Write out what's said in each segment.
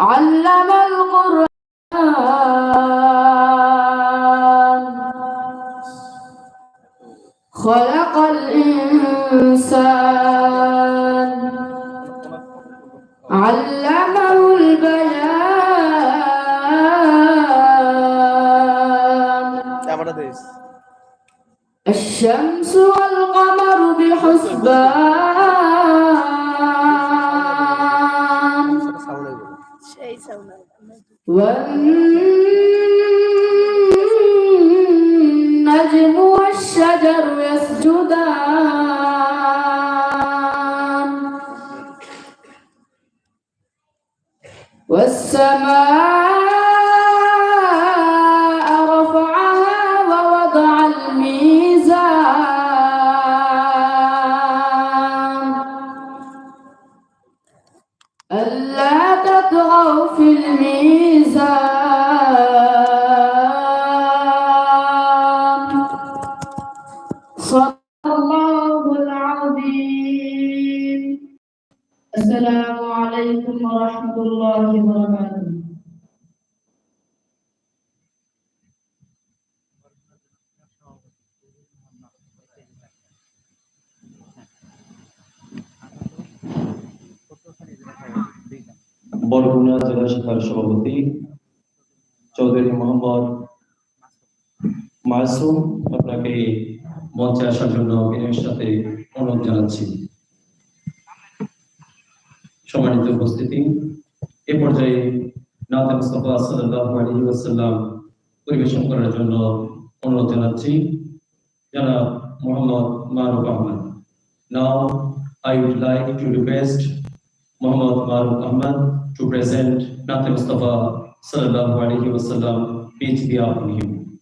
علم القرآن. والسماء বরগুনা জেলা শাখার সভাপতি চৌধুরী মোহাম্মদ মাসুম আপনাকে মঞ্চে আসার জন্য সাথে অনুরোধ জানাচ্ছি। সম্মানিত উপস্থিতি, এ পর্যায়ে নাতে মুস্তফা সাল্লাল্লাহু আলাইহি ওয়াসাল্লাম পরিবেশন করার জন্য অনুরোধ জানাচ্ছি। Jana Muhammad Maruf Ahmad. Now, I would like to request Muhammad Maruf Ahmad to present Nati Mustafa Sallallahu Alaihi Wasallam, peace be upon him.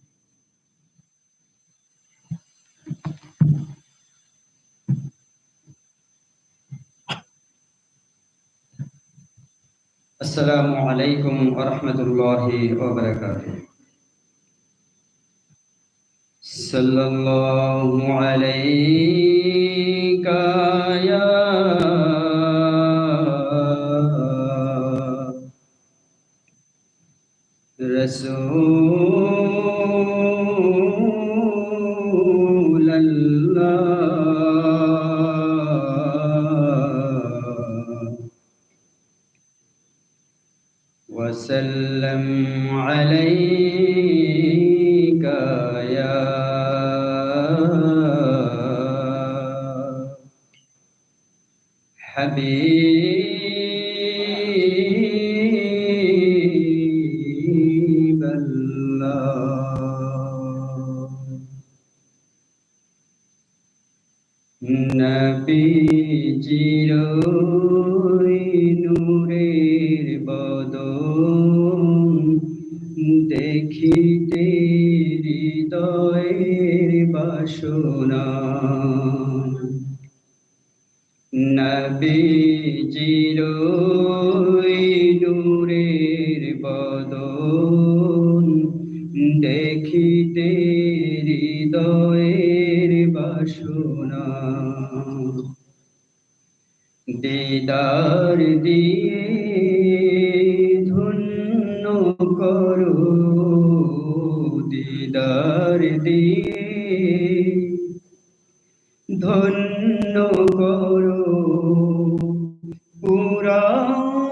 Assalamu alaikum wa rahmatullahi wa barakatuh. صلى الله عليك يا رسول الله. দেখিতে হৃদয়ের বাসনা। নবীজির নূরের বদন দেখিতে হৃদয়ের বাসনা। দিদার দিয়ে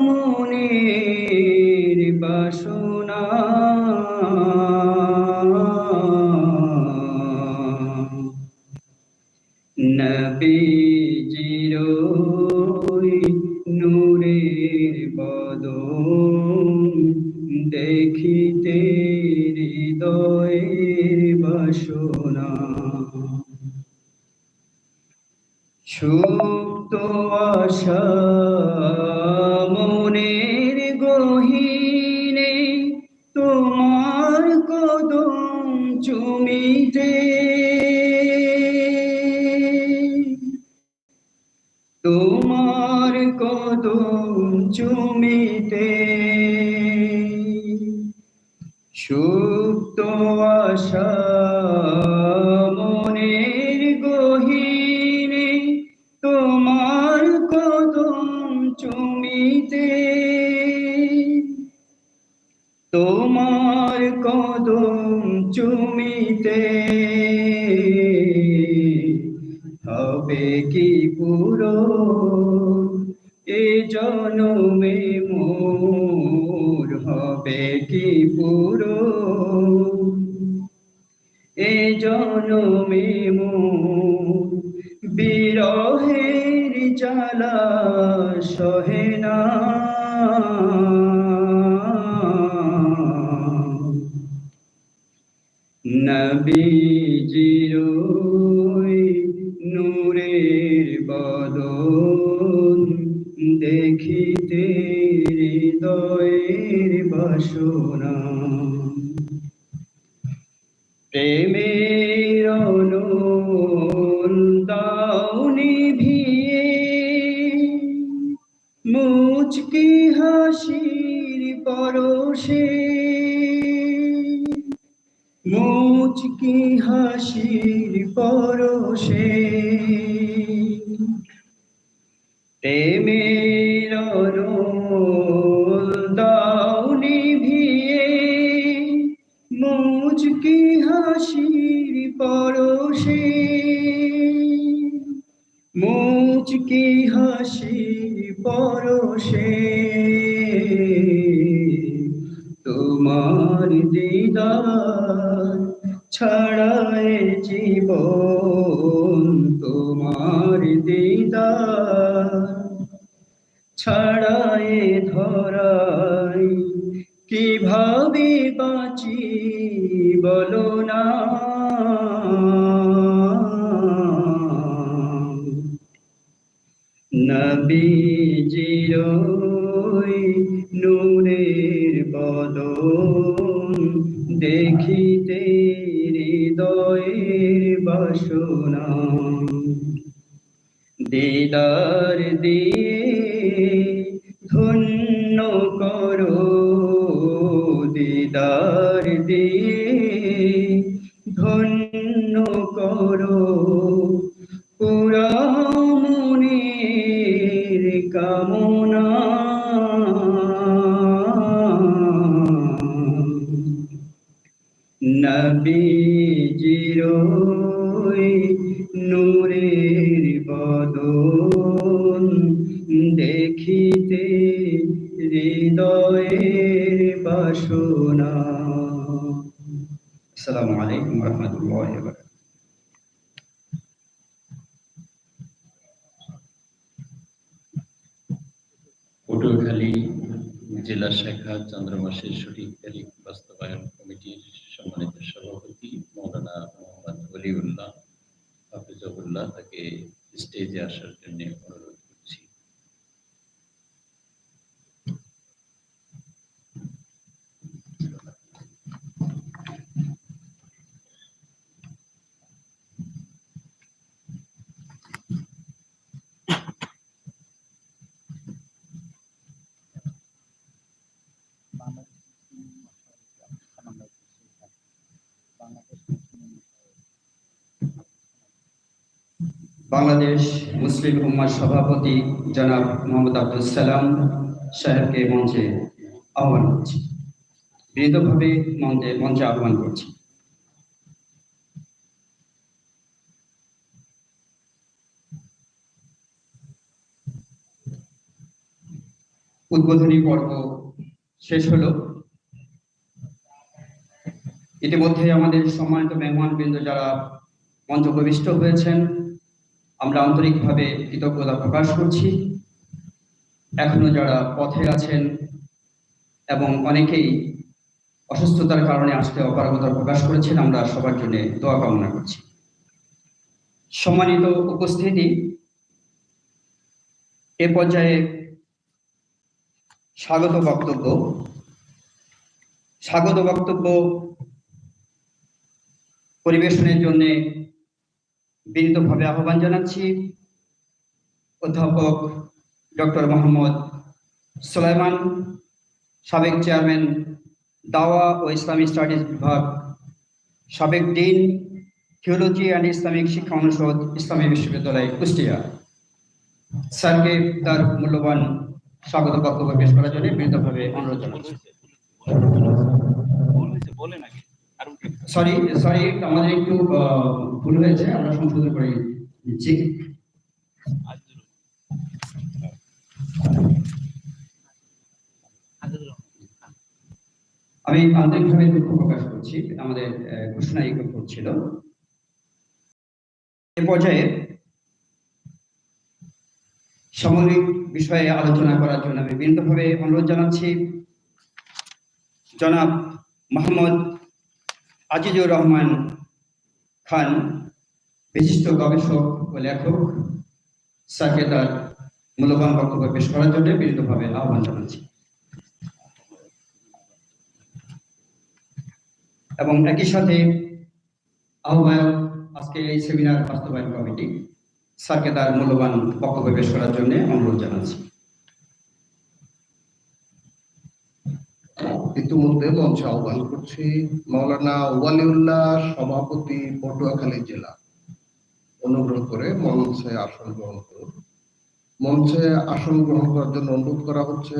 মনের বাসনা চুমিতে সুপ্ত আশা জনমে মো বিরহের জ্বালা সহে না। নবীজির হাসির পরশে। মুচকি হাসির পরশে। প্রেমের দাউনি ভিয়ে মুচকি হাসির পরশে। মুচকি হাসির পরশে। তোমার দিদার ছাড়ায় জীবন তোমার দিদার ছাড়ায় ধরাই কীভাবে বাঁচি বলো না। নবীজির নূরের বদন দেখিতে হৃদয়ের বাসনা। দিদার দিয়ে ধন্য করো দিদার দিয়ে ধন্য করো। জেলা শাখা চন্দ্রমাসের সঠিক তারিখ বাস্তবায়ন কমিটির সম্মানিত সভাপতি মৌলানা মোহাম্মদ অলিউল্লাহ হাফিজুল্লাহ তাকে স্টেজে আসার জন্য অনুরোধ করছি বাংলাদেশ মুসলিম উম্মার সভাপতি জনাব মোহাম্মদ আব্দুল সালাম সাহেবকে মঞ্চে আহ্বান করছি। বিনীতভাবে মঞ্চে মঞ্চে আহ্বান করছি। উদ্বোধনী পর্ব শেষ হলো। ইতিমধ্যে আমাদের সম্মানিত মেহমানবৃন্দ যারা মঞ্চ প্রবিষ্ট হয়েছেন আমরা আন্তরিকভাবে কৃতজ্ঞতা প্রকাশ করছি। এখনও যারা পথে আছেন এবং অনেকেই অসুস্থতার কারণে আসতে অপারগতা প্রকাশ করেছেন, আমরা সবার জন্য দোয়া কামনা করছি। সম্মানিত উপস্থিতি, এ পর্যায়ে স্বাগত বক্তব্য। স্বাগত বক্তব্য পরিবেশনের জন্য বিনীতভাবে আহ্বান জানাচ্ছি অধ্যাপক ডক্টর মোহাম্মদ সুলাইমান, সাবেক চেয়ারম্যান দাওয়া ও ইসলামী স্টাডিজ বিভাগ, সাবেক ডিন থিওলজি অ্যান্ড ইসলামিক শিক্ষা অনুষদ, ইসলামী বিশ্ববিদ্যালয় কুষ্টিয়া। স্যারকে তার মূল্যবান স্বাগত বক্তব্য পেশ করার জন্য বিনীতভাবে অনুরোধ জানাচ্ছি। বলে নাকি? সরি সরি আমাদের একটু ভুল হয়েছে, আমরা সংশোধন করে নিচ্ছি আমি আন্তরিকভাবে দুঃখ প্রকাশ করছি, আমাদের ঘোষণা এই করছিল এ পর্যায়ে সামগ্রিক বিষয়ে আলোচনা করার জন্য আমি বিনীতভাবে অনুরোধ জানাচ্ছি। জনাব মোহাম্মদ আজিজুর রহমান খান, বিশিষ্ট গবেষক ও লেখক স্যারকে তার মূল্যবান বক্তব্য পেশ করার জন্য বিনীতভাবে আহ্বান জানাচ্ছি। এবং একই সাথে আহ্বায়ক আজকে এই সেমিনার বাস্তবায়ন কমিটি স্যারকে তার মূল্যবান বক্তব্য পেশ করার জন্য অনুরোধ জানাচ্ছি। ইতিমধ্যে মঞ্চে আহ্বান করছি মৌলানা ওয়ালিউল্লাহ সভাপতি পটুয়াখালী জেলা। অনুগ্রহ করে মঞ্চে আসন গ্রহণ করুন। মঞ্চে আসন গ্রহণ করার জন্য অনুরোধ করা হচ্ছে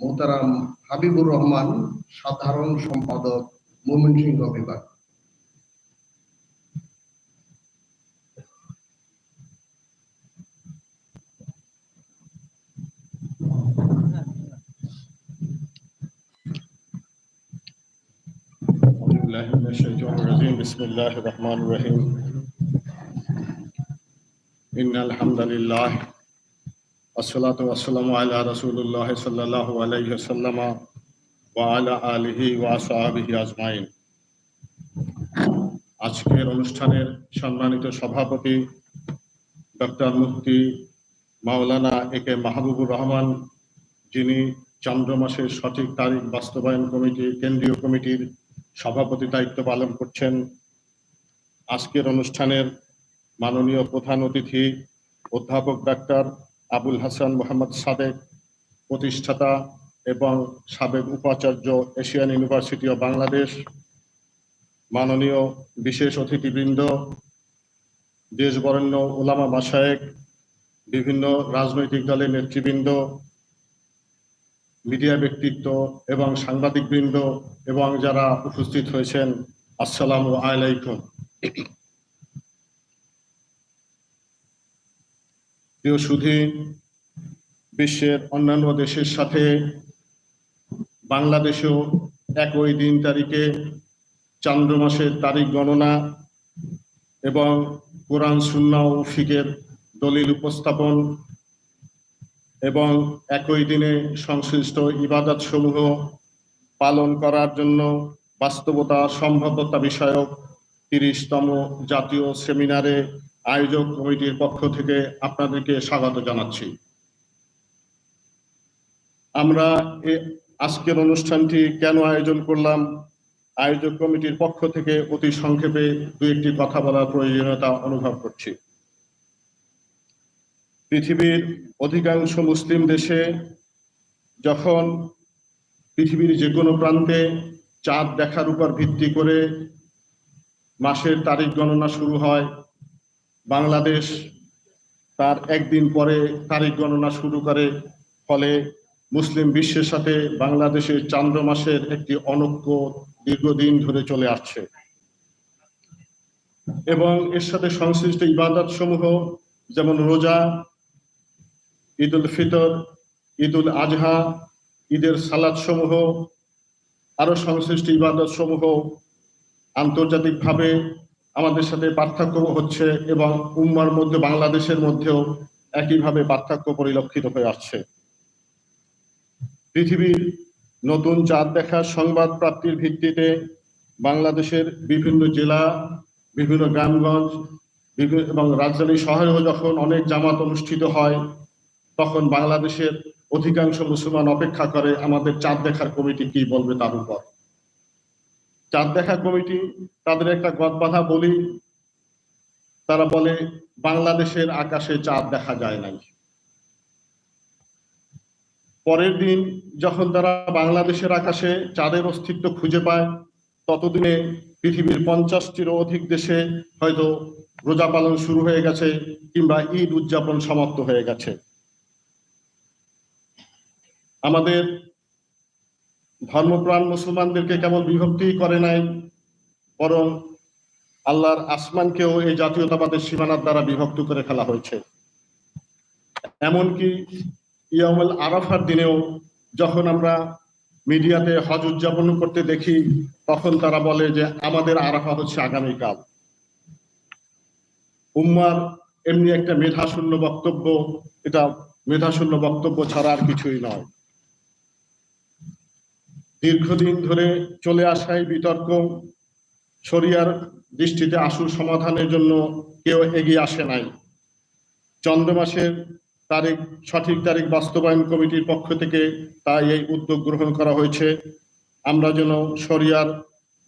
মোতারাম হাবিবুর রহমান, সাধারণ সম্পাদক মোমিন সিংহ বিভাগ। بالله من الشيطان الرجيم بسم الله الرحمن الرحيم إن الحمد لله والصلاة والسلام على رسول الله صلى الله عليه وسلم وعلى آله وأصحابه أجمعين আজকের অনুষ্ঠানের সম্মানিত সভাপতি doctor Mufti Maulana A K Mahbubur Rahman যিনি চন্দ্র মাসের সঠিক তারিখ বাস্তবায়ন কমিটি কেন্দ্রীয় কমিটির সভাপতি দায়িত্ব পালন করছেন। আজকের অনুষ্ঠানের মাননীয় প্রধান অতিথি অধ্যাপক ডাক্তার আবুল হাসান মোহাম্মদ সাদেক, প্রতিষ্ঠাতা এবং সাবেক উপাচার্য এশিয়ান ইউনিভার্সিটি অব বাংলাদেশ, মাননীয় বিশেষ অতিথিবৃন্দ, দেশবরেণ্য ওলামা মাসায়েক বিভিন্ন রাজনৈতিক দলের নেতৃবৃন্দ মিডিয়া ব্যক্তিত্ব এবং সাংবাদিকবৃন্দ এবং যারা উপস্থিত হয়েছেন, আসসালামু আলাইকুম। প্রিয় সুধী, বিশ্বের অন্যান্য দেশের সাথে বাংলাদেশেও একই দিন তারিখে চান্দ্র মাসের তারিখ গণনা এবং কোরআন সুন্না ও ফিকের দলিল উপস্থাপন এবং একই দিনে সংশ্লিষ্ট ইবাদত সমূহ পালন করার জন্য বাস্তবতা সম্ভাব্যতা বিষয়ক তিরিশতম জাতীয় সেমিনারে আয়োজক কমিটির পক্ষ থেকে আপনাদেরকে স্বাগত জানাচ্ছি। আমরা আজকের অনুষ্ঠানটি কেন আয়োজন করলাম? আয়োজক কমিটির পক্ষ থেকে অতি সংক্ষেপে দু একটি কথা বলার প্রয়োজনীয়তা অনুভব করছি। পৃথিবীর অধিকাংশ মুসলিম দেশে যখন পৃথিবীর যে কোনো প্রান্তে চাঁদ দেখার উপর ভিত্তি করে মাসের তারিখ গণনা শুরু হয়, বাংলাদেশ তার একদিন পরে তারিখ গণনা শুরু করে, ফলে মুসলিম বিশ্বের সাথে বাংলাদেশের চান্দ্র মাসের একটি অনৈক্য দীর্ঘদিন ধরে চলে আসছে। এবং এর সাথে সংশ্লিষ্ট ইবাদত সমূহ যেমন রোজা ঈদ উল ফিতর ঈদ উল আজহা, ঈদের সালাদ সমূহ আরও সংশ্লিষ্ট ইবাদত সমূহ আন্তর্জাতিকভাবে আমাদের সাথে পার্থক্য হচ্ছে এবং উম্মার মধ্যে বাংলাদেশের মধ্যেও একইভাবে পার্থক্য পরিলক্ষিত হয়ে আসছে। পৃথিবীর নতুন চাঁদ দেখার সংবাদ প্রাপ্তির ভিত্তিতে বাংলাদেশের বিভিন্ন জেলা, বিভিন্ন গ্রামগঞ্জ এবং রাজধানী শহরেও যখন অনেক জামাত অনুষ্ঠিত হয় তখন বাংলাদেশের অধিকাংশ মুসলমান অপেক্ষা করে, আমাদের চাঁদ দেখার কমিটি কি বলবে তার উপর? চাঁদ দেখা কমিটি, তাদের একটা গদবাধা বলি, তারা বলে, বাংলাদেশের আকাশে চাঁদ দেখা যায় নাই। পরের দিন যখন তারা বাংলাদেশের আকাশে চাঁদের অস্তিত্ব খুঁজে পায়, ততদিনে পৃথিবীর পঞ্চাশটিরও অধিক দেশে হয়তো রোজা পালন শুরু হয়ে গেছে কিংবা ঈদ উদযাপন সমাপ্ত হয়ে গেছে। আমাদের ধর্মপ্রাণ মুসলমানদেরকে কেবল বিভক্তি করে নাই, বরং আল্লাহর আসমানকেও এই জাতীয়তাবাদের সীমানার দ্বারা বিভক্ত করে ফেলা হয়েছে। এমনকি ইয়ামুল আরাফার দিনেও যখন আমরা মিডিয়াতে হজ উদযাপন করতে দেখি, তখন তারা বলে যে আমাদের আরাফা হচ্ছে আগামীকাল। উম্মার এমনি একটা মেধাশূন্য বক্তব্য, এটা মেধাশূন্য বক্তব্য ছাড়া আর কিছুই নয়। দীর্ঘদিন ধরে চলে আসা এই বিতর্ক, শরিয়ার দৃষ্টিতে আশুর সমাধানের জন্য কেউ এগিয়ে আসে নাই। চন্দ্র মাসের তারিখ, সঠিক তারিখ বাস্তবায়ন কমিটির পক্ষ থেকে তাই এই উদ্যোগ গ্রহণ করা হয়েছে। আমরা যেন শরিয়ার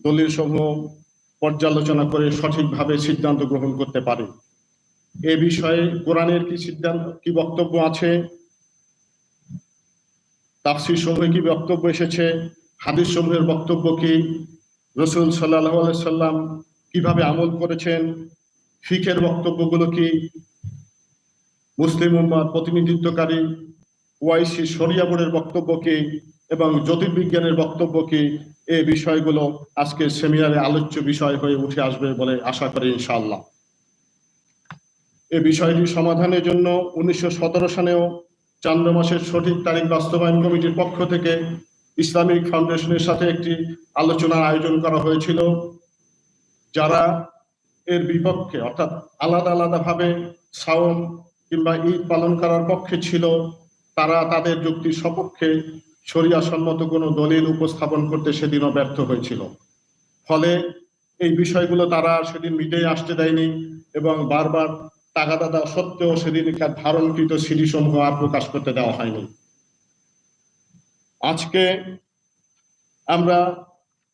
দলিল সমূহ পর্যালোচনা করে সঠিকভাবে সিদ্ধান্ত গ্রহণ করতে পারি। এ বিষয়ে কোরআনের কি সিদ্ধান্ত, কি বক্তব্য আছে? তাফসির সমূহে কি বক্তব্য এসেছে? হাদিস সমূহের বক্তব্য কি? রসুল সাল্লাহ সাল্লাম কীভাবে আমল করেছেন? ফিকের বক্তব্যগুলো কি? মুসলিম উম্মার প্রতিনিধিত্বকারী ওয়াইসি শরিয়া বোর্ডের বক্তব্য কি? এবং জ্যোতির্বিজ্ঞানের বক্তব্য কি? এই বিষয়গুলো আজকে সেমিনারে আলোচ্য বিষয় হয়ে উঠে আসবে বলে আশা করি ইনশাআল্লাহ। এ বিষয়টি সমাধানের জন্য উনিশশো সতেরো সালেও চান্দ্র মাসের সঠিক তারিখ বাস্তবায়ন কমিটির পক্ষ থেকে ইসলামিক ফাউন্ডেশনের সাথে একটি আলোচনার আয়োজন করা হয়েছিল। যারা এর বিপক্ষে, অর্থাৎ আলাদা আলাদা ভাবে সাওম কিংবা ঈদ পালন করার পক্ষে ছিল, তারা তাদের যুক্তির সপক্ষে সম্মত কোনো দলিল উপস্থাপন করতে সেদিনও ব্যর্থ হয়েছিল। ফলে এই বিষয়গুলো তারা সেদিন মিটেই আসতে দেয়নি এবং বারবার তাগাদা দেওয়া সত্ত্বেও সেদিনকার ধারণকৃত সিডি সমূহ আর প্রকাশ করতে দেওয়া হয়নি। আজকে আমরা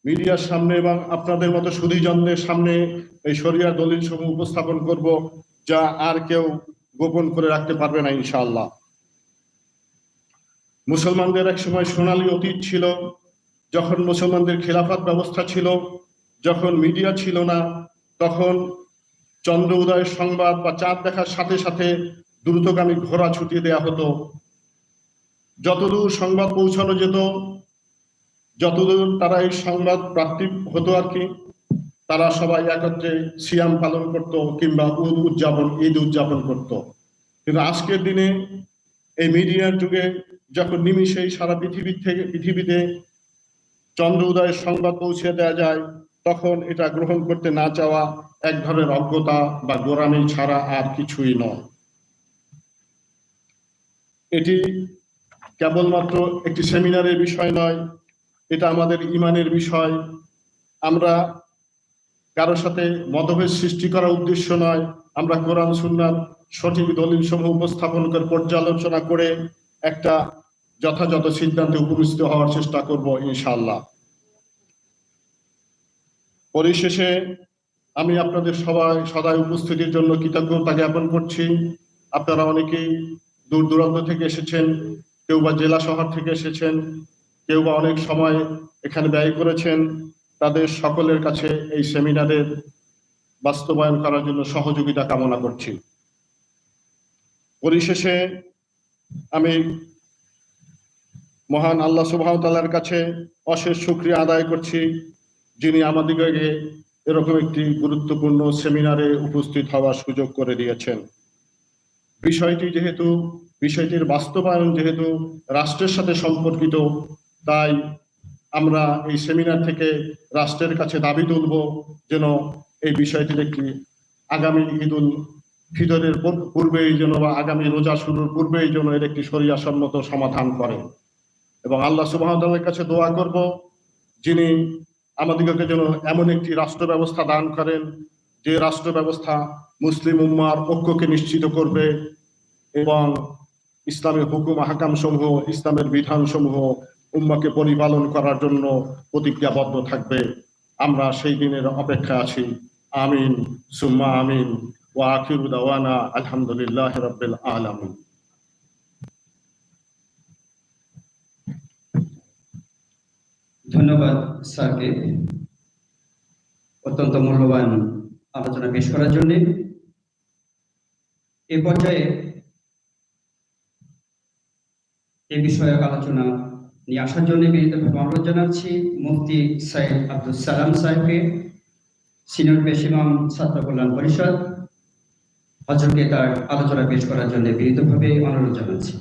মিডিয়ার সামনে এবং আপনাদের মতো সুদীজনদের সামনে এই শরিয়া দলিল সমূহ উপস্থাপন করব, যা আর কেউ গোপন করে রাখতে পারবে না, ইনশাআল্লাহ। মুসলমানদের এক সময় সোনালী অতীত ছিল, যখন মুসলমানদের খেলাফত ব্যবস্থা ছিল, যখন মিডিয়া ছিল না, তখন চন্দ্র উদয়ের সংবাদ বা চাঁদ দেখার সাথে সাথে দ্রুতগামী ঘোড়া ছুটিয়ে দেয়া হতো। যতদূর সংবাদ পৌঁছানো যেত, যতদূর তারা এই সংবাদ প্রাপ্তি হতো আর কি, তারা সবাই একত্রে সিয়াম পালন করত কিংবা উদ উদযাপন, ঈদ উদযাপন করত। কিন্তু আজকের দিনে এই মিডিয়ার যুগে যখন নিমিষেই সারা পৃথিবী থেকে, পৃথিবীতে চন্দ্র উদয়ের সংবাদ পৌঁছে দেওয়া যায়, তখন এটা গ্রহণ করতে না চাওয়া এক ধরনের অজ্ঞতা বা গোরামি ছাড়া আর কিছুই নয়। এটি কেবলমাত্র একটি সেমিনারের বিষয় নয়, এটা আমাদের ইমানের বিষয়। আমরা কারোর সাথে মতভেদ সৃষ্টি করার উদ্দেশ্য নয়, আমরা কোরআন সুন্নার সঠিক দলিল সমূহ উপস্থাপন করে পর্যালোচনা করে একটা যথাযথ সিদ্ধান্তে উপস্থিত হওয়ার চেষ্টা করব ইনশাল্লাহ পরিশেষে আমি আপনাদের সবাই সদায় উপস্থিতির জন্য কৃতজ্ঞতা জ্ঞাপন করছি। আপনারা অনেকেই দূর দূরান্ত থেকে এসেছেন, কেউ বা জেলা শহর থেকে এসেছেন, কেউ বা অনেক সময় এখানে ব্যয় করেছেন। তাদের সকলের কাছে এই সেমিনারের বাস্তবায়ন করার জন্য সহযোগিতা কামনা করছি। পরিশেষে আমি মহান আল্লাহ সুবাহতালার কাছে অশেষ শুক্রিয়া আদায় করছি যিনি আমাদেরকে এরকম একটি গুরুত্বপূর্ণ সেমিনারে উপস্থিত হওয়ার সুযোগ করে দিয়েছেন। বিষয়টি যেহেতু, বিষয়টির বাস্তবায়ন যেহেতু রাষ্ট্রের সাথে সম্পর্কিত, তাই আমরা এই সেমিনার থেকে রাষ্ট্রের কাছে দাবি তুলব যেন এই বিষয়টির একটি আগামী ঈদুল ফিতরের পূর্বেই যেন বা আগামী রোজা শুরুর পূর্বেই যেন এর একটি সম্মত সমাধান করে। এবং আল্লাহ সুবাহতালের কাছে দোয়া করব যিনি আমাদিগকে যেন এমন একটি রাষ্ট্র ব্যবস্থা দান করেন, যে রাষ্ট্র ব্যবস্থা মুসলিম উম্মার ঐক্যকে নিশ্চিত করবে এবং ইসলামের হুকুম হাকাম সমূহ ইসলামের বিধান সমূহ উম্মাকে পরিপালন করার জন্য প্রতিজ্ঞাবদ্ধ থাকবে। আমরা সেই দিনের অপেক্ষা আছি। আমিন। সুম্মা আমিন। ও আখির দাওয়ানা আলহামদুলিল্লাহ রবিল আলমিন। ধন্যবাদ, স্যারকে। অত্যন্ত মূল্যবান আলোচনা পেশ করার জন্য। এ পর্যায়ে এ বিষয়ক আলোচনা নিয়ে আসার জন্য বিনীতভাবে অনুরোধ জানাচ্ছি মুফতি সাইদ আব্দুল সালাম সাহেবকে, সিনিয়র পেশিমাম ছাত্র কল্যাণ পরিষদ হজরতকে তার আলোচনা পেশ করার জন্য বিনীতভাবে অনুরোধ জানাচ্ছি।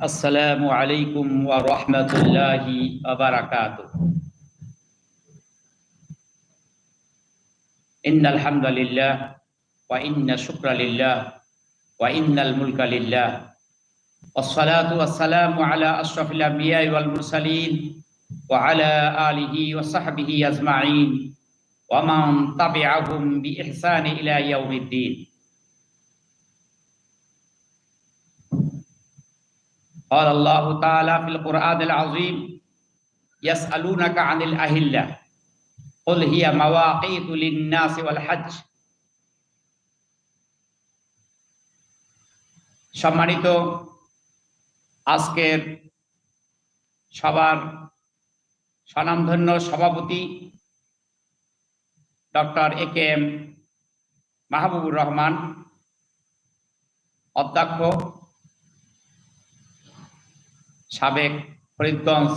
السلام عليكم ورحمة الله وبركاته. إن الحمد لله وإن الشكر لله وإن الملك لله. والصلاة والسلام على أشرف الأنبياء والمرسلين وعلى آله وصحبه أجمعين ومن تبعهم بإحسان إلى يوم الدين. قال الله تعالى في القرآن العظيم يسألونك عن الأهلة قل هي مواقيت للناس والحج সম্মানিত আজকের সবার স্বনামধন্য সভাপতি doctor A K M Mahbubur Rahman অধ্যক্ষ সাবেক ফরিদগঞ্জ